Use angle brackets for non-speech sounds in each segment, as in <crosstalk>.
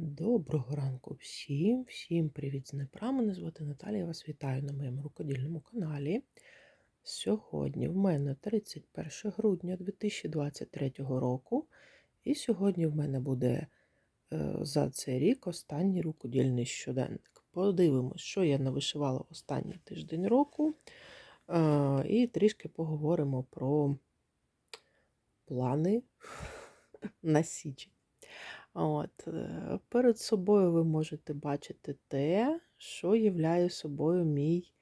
Доброго ранку всім, всім привіт з Дніпра. Мене звати Наталія. Я вас вітаю на моєму рукодільному каналі. Сьогодні в мене 31 грудня 2023 року. І сьогодні в мене буде е, за цей рік останній рукодільний щоденник. Подивимось, що я навишивала останній тиждень року. Е, І трішки поговоримо про плани <laughs> на січень. От, е, перед собою ви можете бачити те, що являє собою мій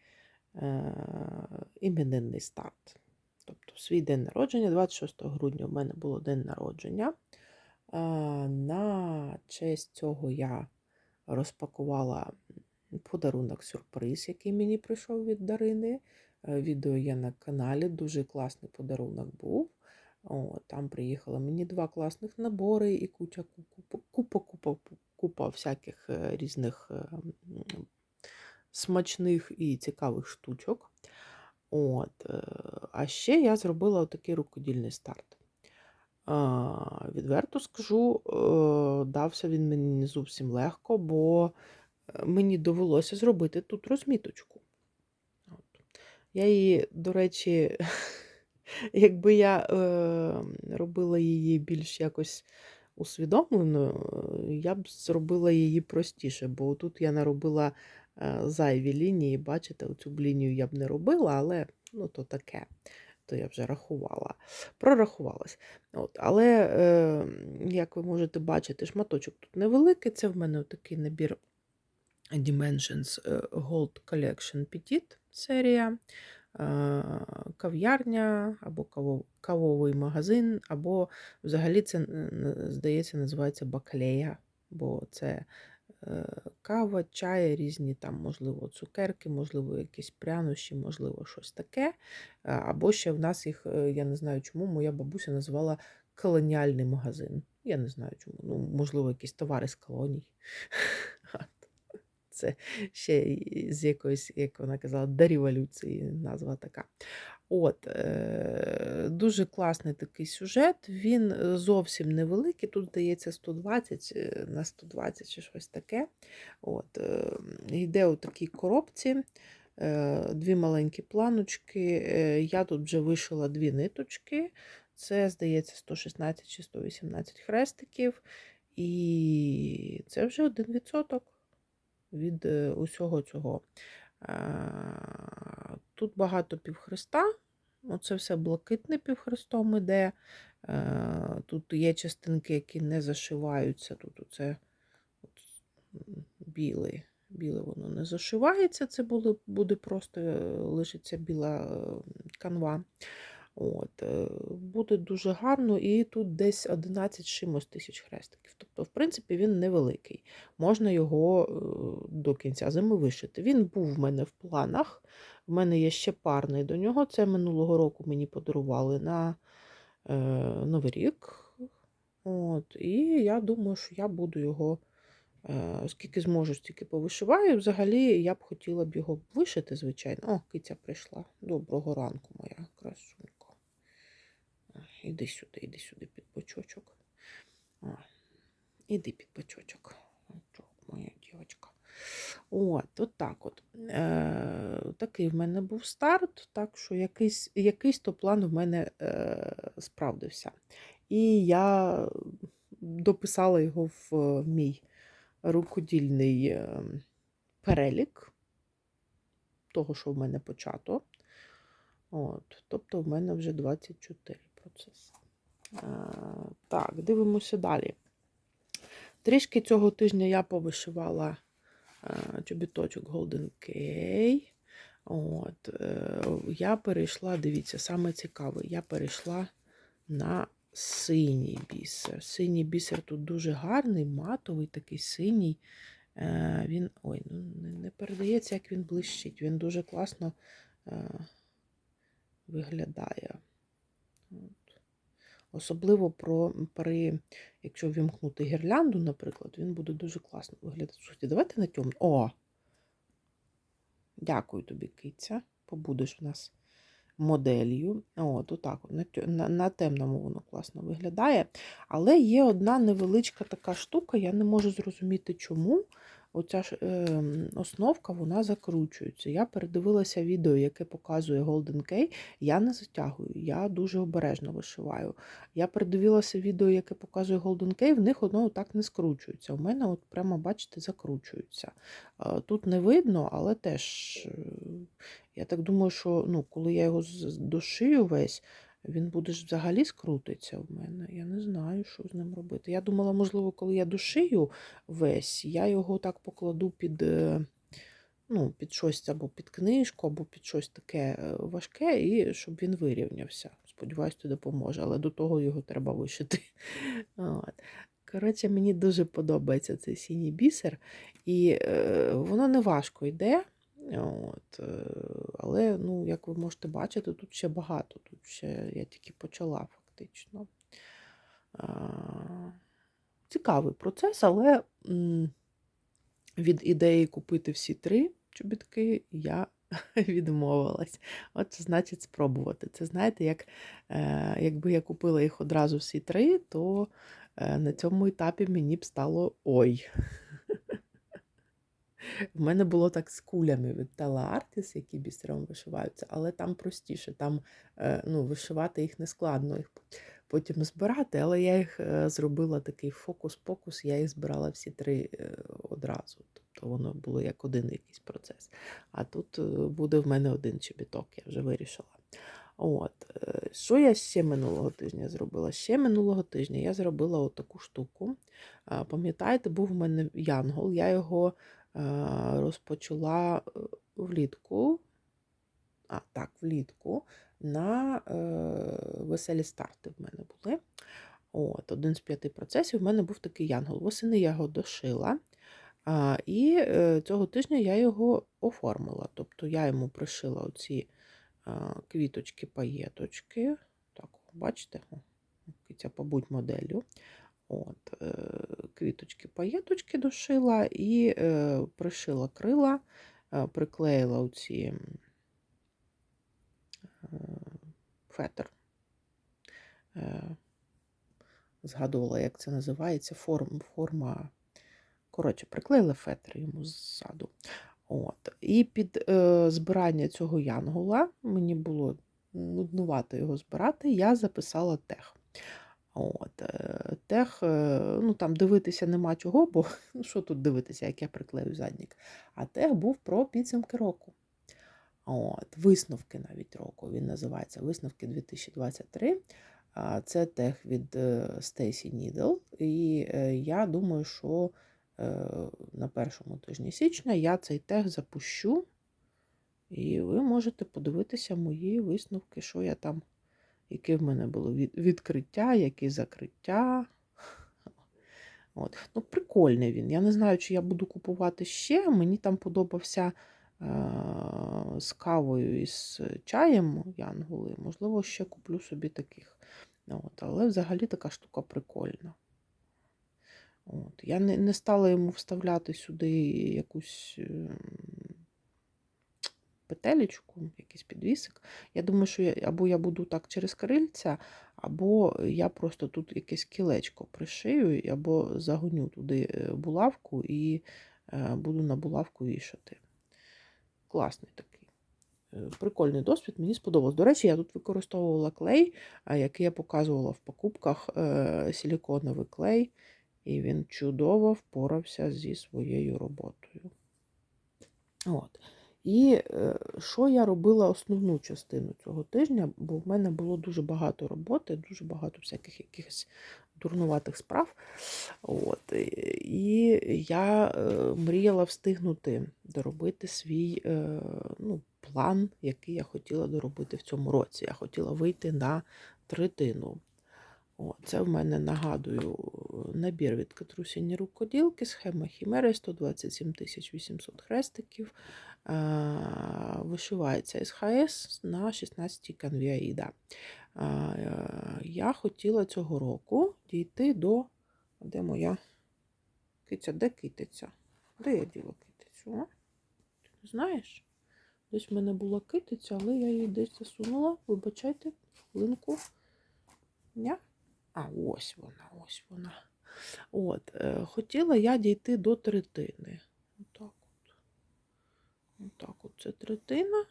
е, іменинний старт. Тобто свій день народження, 26 грудня в мене було день народження. Е, на честь цього я розпакувала подарунок сюрприз, який мені прийшов від Дарини. Е, Відео є на каналі, дуже класний подарунок був. О, там приїхало мені два класних набори і куча купа, купа, купа, всяких е, різних е, смачних і цікавих штучок. От. е, А ще я зробила отакий рукодільний старт. Відверто скажу, е, дався він мені не зовсім легко, бо е, мені довелося зробити тут розміточку. От. Я її, до речі, <laughs> якби я е, робила її більш якось усвідомлено, е, я б зробила її простіше, бо тут я наробила е, зайві лінії, бачите, оцю б лінію я б не робила, але ну, то таке, то я вже рахувала, прорахувалась. От, але, е, як ви можете бачити, шматочок тут невеликий, це в мене такий набір Dimensions е, Gold Collection Petit серія. Е, Кав'ярня або кавовий магазин, або взагалі це, здається, називається бакалея, бо це е, кава, чай, різні там, можливо, цукерки, можливо, якісь прянощі, можливо, щось таке. Або ще в нас їх, е, я не знаю чому, моя бабуся називала колоніальний магазин. Я не знаю чому. Ну, можливо, якісь товари з колоній. <laughs> Це ще з якоїсь, як вона казала, до революції назва така. От, е, дуже класний такий сюжет. Він е, зовсім невеликий. Тут здається 120 е, на 120 чи щось таке. От, е, йде у такій коробці. Дві маленькі планочки. Я тут вже вишила дві ниточки. Це, здається, 116 чи 118 хрестиків. І це вже один відсоток від е, усього цього. Е, Тут багато півхреста. Оце все блакитне півхрестом іде. Е, Тут є частинки, які не зашиваються. Тут оце от, біле, біле воно не зашивається, це буде, буде просто лишиться біла канва. От, е, буде дуже гарно, і тут десь 11 з чимось тисяч хрестиків. Тобто, в принципі, він невеликий. Можна його е, до кінця зими вишити. Він був в мене в планах. В мене є ще парний до нього. Це минулого року мені подарували на е, Новий рік. От, і я думаю, що я буду його, е, скільки зможу, стільки повишиваю. Взагалі, я б хотіла б його вишити, звичайно. О, киця прийшла. Доброго ранку, моя красунька. Іди сюди, іди сюди під бочочок. А, Іди під бочочок. Моя дівчинка. От, от так от. Е, такий в мене був старт, так що якийсь, якийсь то план в мене е, справдився. І я дописала його в мій рукодільний е, перелік того, що в мене почато. От, тобто в мене вже 24 процеси. Е, так, дивимося далі. Трішки цього тижня я повишивала е, чобіточок Golden K. От, е, я перейшла, дивіться, саме цікаве, я перейшла на синій бісер. Синій бісер тут дуже гарний, матовий, такий синій. Він ой, ну не- передається, як він блищить. Він дуже класно виглядає. Особливо про, при, якщо вімкнути гірлянду, наприклад, він буде дуже класно виглядати. Слухайте, давайте на тьому. О! Дякую тобі, киця. Побудеш в нас моделлю. От, отак, на, на темному воно класно виглядає. Але є одна невеличка така штука, я не можу зрозуміти, чому. Оця ж е, основка вона закручується. Я передивилася відео, яке показує Golden Key. Я не затягую, я дуже обережно вишиваю. Я передивилася відео, яке показує Golden Key, в них воно так не скручується. У мене, от прямо, бачите, закручується. Е, Тут не видно, але теж е, я так думаю, що ну, коли я його дошию весь, він буде ж взагалі скрутиться в мене. Я не знаю, що з ним робити. Я думала, можливо, коли я дошию весь, я його так покладу під, е, ну, під щось або під книжку, або під щось таке е, важке, і щоб він вирівнявся. Сподіваюсь, це допоможе, але до того його треба вишити. <laughs> От. Коротше, мені дуже подобається цей синій бісер, і е, воно не важко йде. От, е, але, ну, як ви можете бачити, тут ще багато. Тут ще я тільки почала фактично. Цікавий процес, але від ідеї купити всі три чобітки я <laughs> відмовилась. От це значить спробувати. Це знаєте, як, е, якби я купила їх одразу всі три, то е, на цьому етапі мені б стало ой. В мене було так з кулями від Tala Artis, які бісером вишиваються, але там простіше, там е, ну, вишивати їх не складно, їх потім збирати, але я їх е, зробила такий фокус-покус, я їх збирала всі три е, одразу. Тобто воно було як один якийсь процес. А тут буде в мене один чобіток, я вже вирішила. От, що я ще минулого тижня зробила? Ще минулого тижня я зробила отаку штуку. Пам'ятаєте, був у мене янгол, я його розпочала е, влітку. А, так, влітку на е, веселі старти в мене були. От, один з п'яти процесів в мене був такий янгол. Восени я його дошила. А, і е, цього тижня я його оформила. Тобто я йому пришила оці квіточки-паєточки. Так, бачите, киця, побудь моделлю. От, е, квіточки-паєточки дошила і е, пришила крила, е, приклеїла оці е, фетр. Згадувала, як це називається, форм, форма. Коротше, приклеїла фетр йому ззаду. От. І під е, збирання цього янгола, мені було нуднувато його збирати, я записала тех. От, е, тех, е, ну там дивитися нема чого, бо <laughs> ну, що тут дивитися, як я приклею заднік. А тех був про підсумки року. От, Висновки навіть року. Він називається Висновки 2023. Це тех від е, Stacy Needle. І я думаю, що на першому тижні січня я цей тех запущу. І ви можете подивитися мої висновки, що я там, яке в мене було від- відкриття, які закриття. От. Ну, прикольний він. Я не знаю, чи я буду купувати ще. Мені там подобався е- з кавою і з чаєм янголи. Можливо, ще куплю собі таких. От. Але взагалі така штука прикольна. От. Я не, не стала йому вставляти сюди якусь ем, петелечку, якийсь підвісик. Я думаю, що я, або я буду так через крильця, або я просто тут якесь кілечко пришию, або загоню туди е, булавку і е, буду на булавку вішати. Класний такий. Е, Прикольний досвід, мені сподобалось. До речі, я тут використовувала клей, який я показувала в покупках силіконовий клей, і він чудово впорався зі своєю роботою. От. І е, що я робила основну частину цього тижня, бо в мене було дуже багато роботи, дуже багато всяких якихось дурнуватих справ. От. е, І я е, мріяла встигнути доробити свій ну, план, який я хотіла доробити в цьому році. Я хотіла вийти на третину. Це в мене, нагадую, набір від Катрусіні рукоділки, схема Хімери 127 800 хрестиків. Вишивається СХС на 16 канві Аїда. Е, Я хотіла цього року дійти до. Де моя киця? Де китиця? Де я діла китицю? А? Ти не знаєш? Десь в мене була китиця, але я її десь засунула. Вибачайте, хвилинку. Ня? А, ось вона, ось вона. От, е, хотіла я дійти до третини. Отак от. Це третина.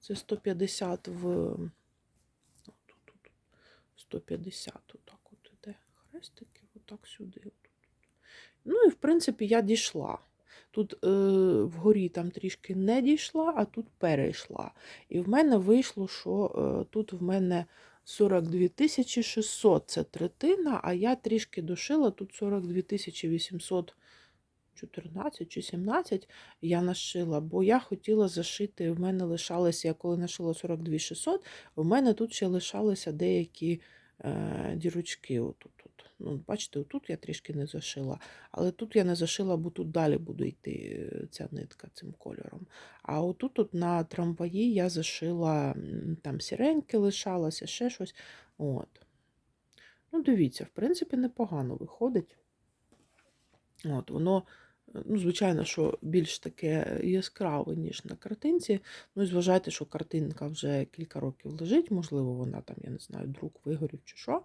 Це 150 в. Тут, тут, 150, отак от іде хрестики, отак сюди. Ну і в принципі я дійшла. Тут е, вгорі там трішки не дійшла, а тут перейшла. І в мене вийшло, що е, тут в мене 42 600 це третина, а я трішки дошила, тут 42 814 чи 17 я нашила, бо я хотіла зашити, в мене лишалися, я коли нашила 42 600, в мене тут ще лишалися деякі е, дірочки. Отут, от. Ну, бачите, отут я трішки не зашила, але тут я не зашила, бо тут далі буде йти е, ця нитка цим кольором. А отут от на трамваї я зашила, там сіреньке лишалося, ще щось. От. Ну, дивіться, в принципі, непогано виходить. От, воно, ну, звичайно, що більш таке яскраве, ніж на картинці. Ну, і зважайте, що картинка вже кілька років лежить, можливо, вона там, я не знаю, друк вигорів чи що.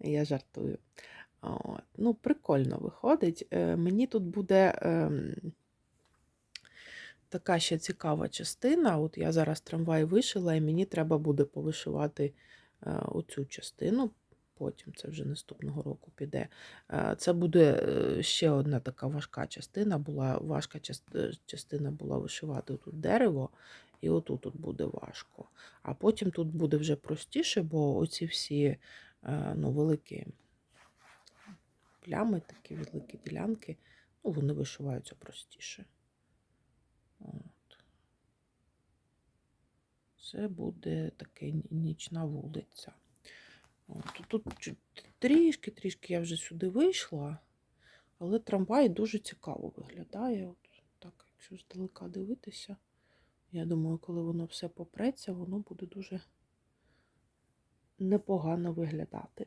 Я жартую. От. Ну, прикольно виходить. Е, Мені тут буде ем, така ще цікава частина. От я зараз трамвай вишила, і мені треба буде повишивати е, оцю частину. Потім це вже наступного року піде. Е, Це буде е, ще одна така важка частина. Була важка е, частина була вишивати тут дерево, і отут тут буде важко. А потім тут буде вже простіше, бо оці всі ну, великі плями, такі великі ділянки, ну, вони вишиваються простіше. Це буде таке нічна вулиця. От. Тут трішки-трішки я вже сюди вийшла, але трамвай дуже цікаво виглядає. От так, якщо здалека дивитися, я думаю, коли воно все попреться, воно буде дуже непогано виглядати.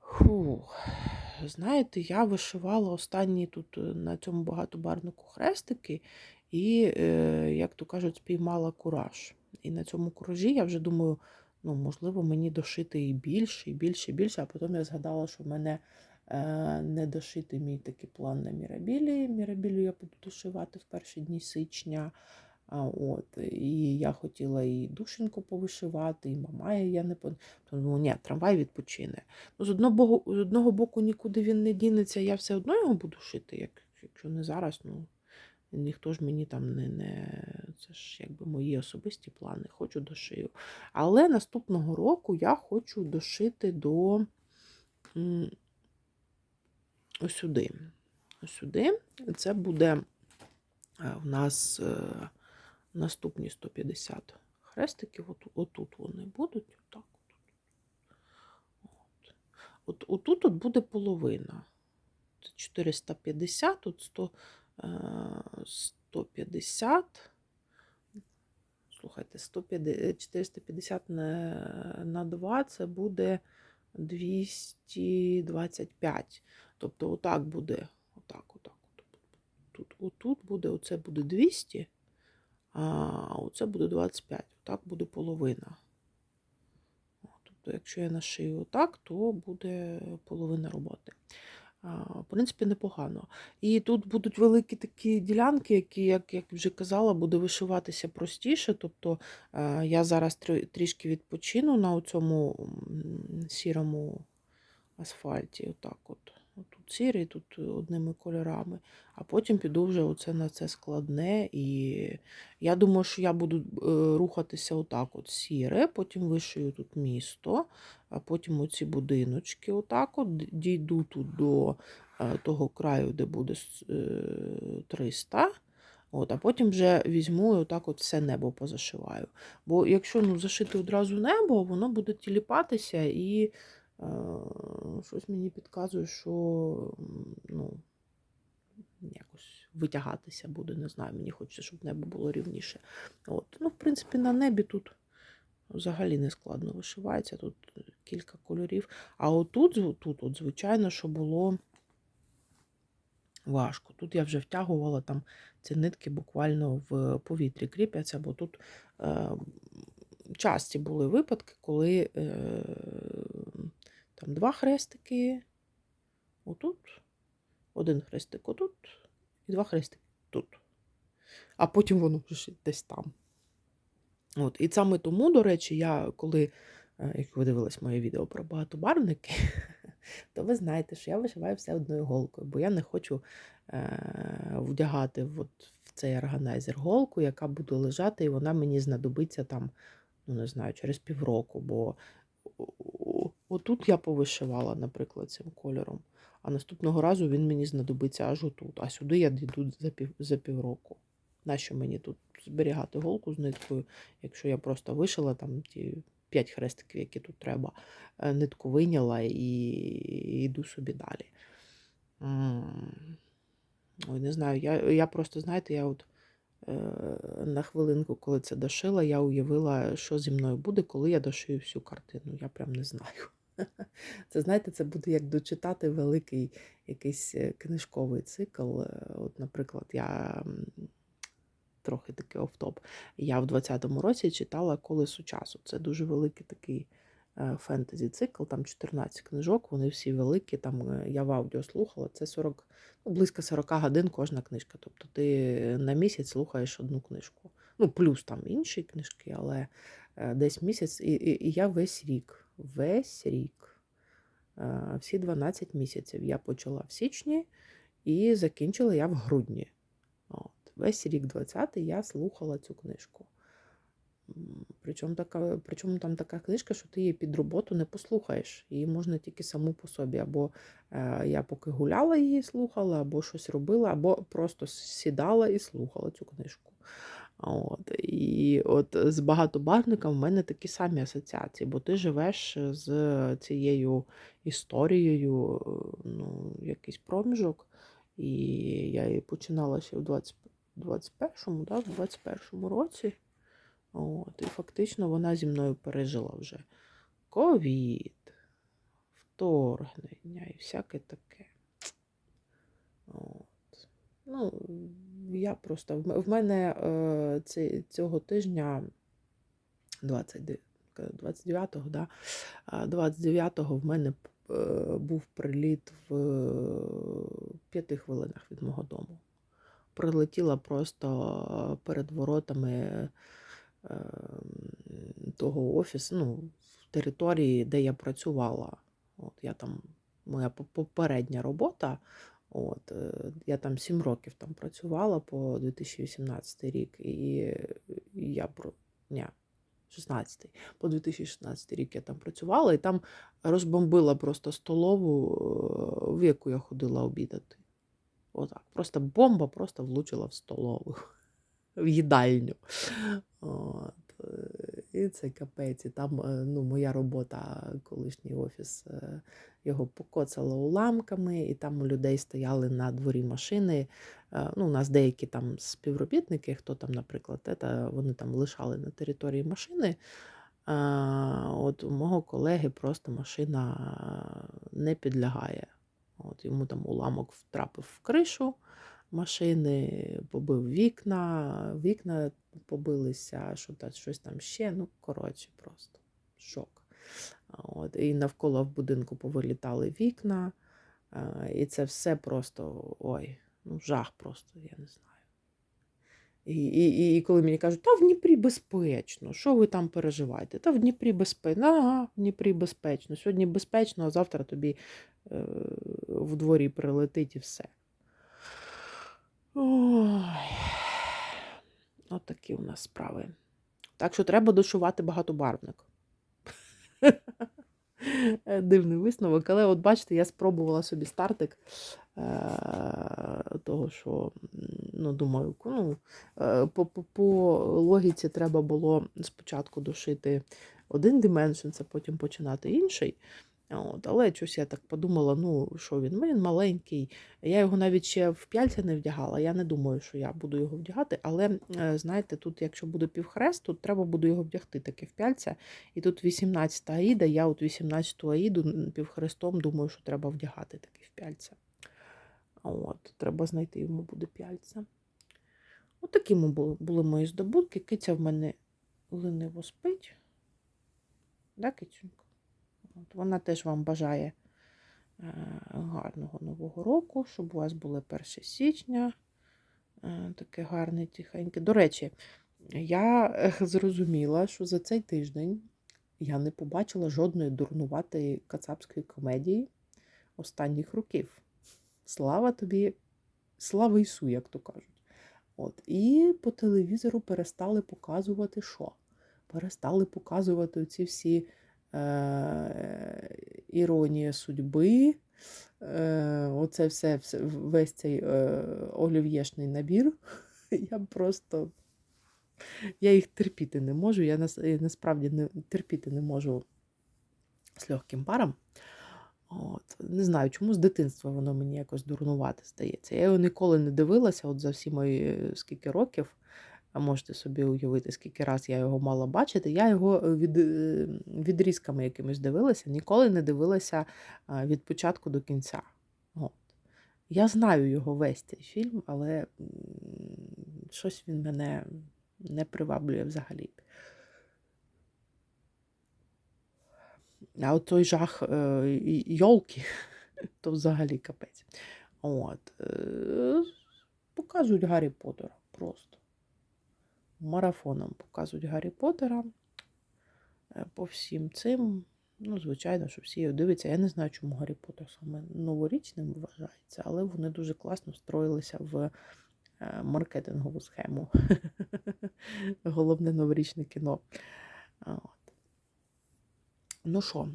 Фух. Знаєте, я вишивала останні тут е, на цьому багатобарнику хрестики, і, е, як то кажуть, спіймала кураж. І на цьому куражі я вже думаю, ну, можливо, мені дошити і більше, і більше, і більше. А потім я згадала, що в мене е, не дошитий мій такий план на Мірабілі. Мірабілю я буду дошивати в перші дні січня. А, от, і я хотіла і душеньку повишивати, і мамая я не по. Тому ні, трамвай відпочине. Ну, з одного з одного боку нікуди він не дінеться, я все одно його буду шити, як, якщо не зараз, ну ніхто ж мені там не, не. Це ж якби мої особисті плани, хочу дошию. Але наступного року я хочу дошити до сюди. Сюди. Це буде е, в нас е, наступні 150 хрестиків. От, отут вони будуть. Отак. От. От, отут от буде половина. 450, тут 100, е, 150. Слухайте, 150, 450 на, на 2 це буде 225. Тобто, отак буде. Отак, отак. Тут, отут буде, оце буде 200, а оце буде 25. Отак буде половина. Тобто, якщо я нашию отак, то буде половина роботи. В принципі, непогано. І тут будуть великі такі ділянки, які, як як вже казала, буде вишиватися простіше. Тобто я зараз трішки відпочину на цьому сірому асфальті. Отак от. Тут сірий, тут одними кольорами, а потім піду вже оце на це складне. І я думаю, що я буду рухатися отак: от сіре, потім вишию тут місто, а потім оці будиночки, отак от дійду тут до того краю, де буде 300. От, А потім вже візьму і отак от все небо позашиваю. Бо якщо ну, зашити одразу небо, воно буде тіліпатися і. Щось мені підказує, що ну, якось витягатися буде, не знаю, мені хочеться, щоб небо було рівніше. От. Ну, В принципі, на небі тут взагалі не складно вишивається, тут кілька кольорів. А отут, тут, от, звичайно, що було важко. Тут я вже втягувала там ці нитки буквально в повітрі кріпляться, бо тут е, часті були випадки, коли е, там два хрестики отут, один хрестик отут і два хрестики тут. А потім воно вже десь там. От. І саме тому, до речі, я коли, е, як ви дивились моє відео про багатобарвники, <laughs> то ви знаєте, що я вишиваю все одною голкою, бо я не хочу е, вдягати от в цей органайзер голку, яка буде лежати, і вона мені знадобиться там, ну не знаю, через півроку. Бо отут я повишивала, наприклад, цим кольором, а наступного разу він мені знадобиться аж отут. А сюди я дійду за, пів, за півроку. Нащо мені тут зберігати голку з ниткою, якщо я просто вишила там ті 5 хрестиків, які тут треба, е, нитку вийняла і йду собі далі. Ой, не знаю, я я просто, знаєте, я от е, на хвилинку, коли це дошила, я уявила, що зі мною буде, коли я дошию всю картину. Я прям не знаю. <laughs> Це, знаєте, це буде як дочитати великий якийсь е, книжковий цикл. От, Наприклад, я трохи такий офтоп. Я в 20-му році читала Колесо часу. Це дуже великий такий е, фентезі-цикл, там 14 книжок, вони всі великі. Там е, Я в аудіо слухала, це 40, ну, близько 40 годин кожна книжка. Тобто ти на місяць слухаєш одну книжку. Ну, плюс там інші книжки, але е, десь місяць, і, і, і я весь рік, весь рік. Всі 12 місяців я почала в січні і закінчила я в грудні. Весь рік 20-й я слухала цю книжку. Причому така, причому там така книжка, що ти її під роботу не послухаєш. Її можна тільки саму по собі. Або е, я поки гуляла, її слухала, або щось робила, або просто сідала і слухала цю книжку. От. І от з багатобарвником в мене такі самі асоціації, бо ти живеш з цією історією, ну, якийсь проміжок. І я її починала ще в 20 21-му, да, в 21-му році. От, І фактично вона зі мною пережила вже ковід, вторгнення і всяке таке. От. Ну, я просто В мене е, цього тижня 29-го, да, 29-го в мене е, був приліт в п'яти хвилинах від мого дому прилетіла просто перед воротами ем, того офісу, ну, в території, де я працювала. От Я там, моя попередня робота. От, е, Я там 7 років там працювала по 2018 рік, і я ні, 16 по 2016 рік я там працювала і там розбомбила просто столову, е, в яку я ходила обідати. Отак. Просто бомба просто влучила в столову, <laughs> в їдальню. Е, і це капець. І там е, ну, моя робота, колишній офіс, е, його покоцало уламками, і там у людей стояли на дворі машини. Ну, У нас деякі там співробітники, хто там, наприклад, це, вони там лишали на території машини. От у мого колеги просто машина не підлягає. От Йому там уламок втрапив в кришу машини, побив вікна, вікна побилися, що та, щось там ще. Ну, коротше, просто шок. От, І навколо в будинку повилітали вікна. І це все просто ой, ну жах просто, я не знаю. І і, і коли мені кажуть, та в Дніпрі безпечно, що ви там переживаєте? Та в Дніпрі безпечно, ага, в Дніпрі безпечно. Сьогодні безпечно, а завтра тобі е, в дворі прилетить і все. Ой. От такі у нас справи. Так що треба дошувати багатобарвник. <laughs> Дивний висновок, але от бачите, я спробувала собі стартик е, того, що, ну, думаю, ну, е, по, по, по логіці треба було спочатку дошити один dimensions, а потім починати інший. От, Але щось я так подумала, ну що він? Він маленький. Я його навіть ще в п'яльця не вдягала. Я не думаю, що я буду його вдягати. Але, е, знаєте, тут, якщо буде півхрест, тут треба буде його вдягти таке в п'яльця. І тут 18 аїда, я от 18 аїду півхрестом думаю, що треба вдягати таке в п'яльця. От, треба знайти йому буде п'яльця. От такі були, були мої здобутки. Киця в мене лениво спить. Да, кицюнька? От, вона теж вам бажає е, гарного нового року, щоб у вас було 1 січня. Е, таке гарне, тихеньке. До речі, я е, зрозуміла, що за цей тиждень я не побачила жодної дурнуватої кацапської комедії останніх років. Слава тобі, слава Ісу, як то кажуть. От. І по телевізору перестали показувати що? Перестали показувати ці всі іронія судьби. Е- оце все, весь цей е- олів'єшний набір. <laughs> Я просто. Я їх терпіти не можу. Я нас, я насправді не, терпіти не можу з легким паром. От. Не знаю, чому з дитинства воно мені якось дурнувати здається. Я його ніколи не дивилася, от за всі мої е, скільки років, а можете собі уявити, скільки раз я його мала бачити. Я його е, від, е, відрізками якимось дивилася, ніколи не дивилася від початку до кінця. От. Я знаю його весь цей фільм, але щось він мене не приваблює взагалі. А от той жах е, йолки, <laughs> то взагалі капець. От. е, Показують Гаррі Поттера просто. Марафоном показують Гаррі Поттера е, по всім цим. Ну, звичайно, що всі його дивляться. Я не знаю, чому Гаррі Поттер саме новорічним вважається, але вони дуже класно встроїлися в е, маркетингову схему. <laughs> Головне новорічне кіно. Ну що,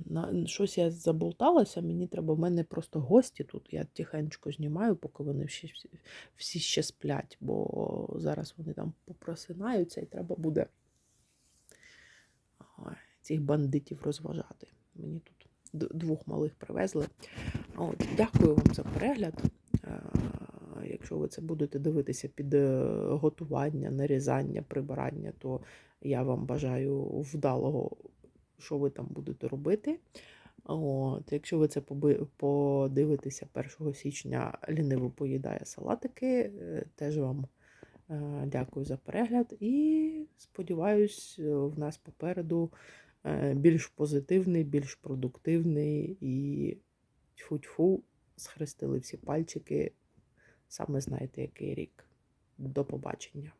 щось я заболталася, мені треба, в мене просто гості тут. Я тихенько знімаю, поки вони всі, всі- всі ще сплять, бо зараз вони там попросинаються і треба буде цих бандитів розважати. Мені тут двох малих привезли. От, дякую вам за перегляд. Е, Якщо ви це будете дивитися під е, готування, нарізання, прибирання, то я вам бажаю вдалого, що ви там будете робити. От, якщо ви це подивитеся 1 січня, ліниво поїдає салатики, е, теж вам е, дякую за перегляд і сподіваюсь, е, в нас попереду більш позитивний, більш продуктивний і тьфу-тьфу, схрестили всі пальчики. Саме знаєте, який рік. До побачення.